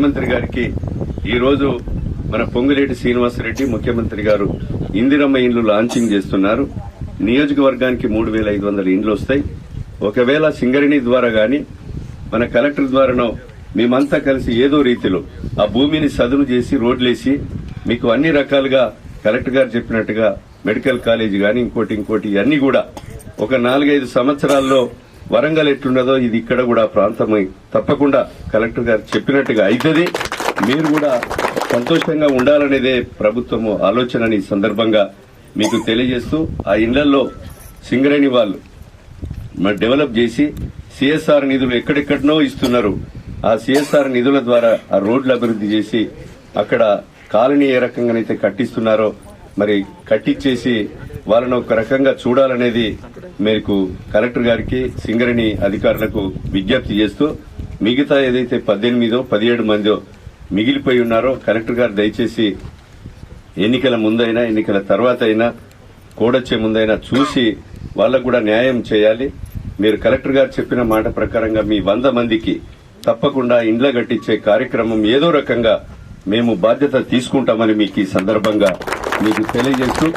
ముఖ్యమంత్రి గారికి ఈ రోజు మన పొంగులేటి శ్రీనివాసరెడ్డి ముఖ్యమంత్రి గారు ఇందిరమ్మ ఇండ్లు లాంచింగ్ చేస్తున్నారు. నియోజకవర్గానికి మూడు వేల ఐదు వందల ఇండ్లు వస్తాయి. ఒకవేళ సింగరిణి ద్వారా గాని మన కలెక్టర్ ద్వారానో మేమంతా కలిసి ఏదో రీతిలో ఆ భూమిని సదును చేసి రోడ్లేసి మీకు అన్ని రకాలుగా కలెక్టర్ గారు చెప్పినట్టుగా మెడికల్ కాలేజ్ గాని ఇంకోటి ఇంకోటి ఇవన్నీ కూడా ఒక నాలుగైదు సంవత్సరాల్లో వరంగల్ ఎట్లున్నదో ఇది ఇక్కడ కూడా ప్రాంతమై. తప్పకుండా కలెక్టర్ గారు చెప్పినట్టుగా అవుతుంది మీరు కూడా సంతోషంగా ఉండాలనేదే ప్రభుత్వము ఆలోచనని ఈ సందర్భంగా మీకు తెలియజేస్తూ ఆ ఇళ్ళలో సింగరేణి వాళ్ళు మరి డెవలప్ చేసి సిఎస్ఆర్ నిధులు ఎక్కడెక్కడనో ఇస్తున్నారు. ఆ సిఎస్ఆర్ నిధుల ద్వారా ఆ రోడ్లు అభివృద్ధి చేసి అక్కడ కాలనీ ఏ రకంగానైతే కట్టిస్తున్నారో మరి కట్టించేసి వాళ్ళని ఒక రకంగా చూడాలనేది మీకు కలెక్టర్ గారికి సింగరేణి అధికారులకు విజ్ఞప్తి చేస్తూ మిగతా ఏదైతే పద్దెనిమిదో పదిహేడు మందో మిగిలిపోయి ఉన్నారో కలెక్టర్ గారు దయచేసి ఎన్నికల ముందైనా ఎన్నికల తర్వాత అయినా కోడొచ్చే ముందైనా చూసి వాళ్ళకు కూడా న్యాయం చేయాలి. మీరు కలెక్టర్ గారు చెప్పిన మాట ప్రకారంగా మీ వంద మందికి తప్పకుండా ఇండ్ల కట్టించే కార్యక్రమం ఏదో రకంగా మేము బాధ్యత తీసుకుంటామని మీకు ఈ సందర్భంగా మీకు తెలియజేస్తూ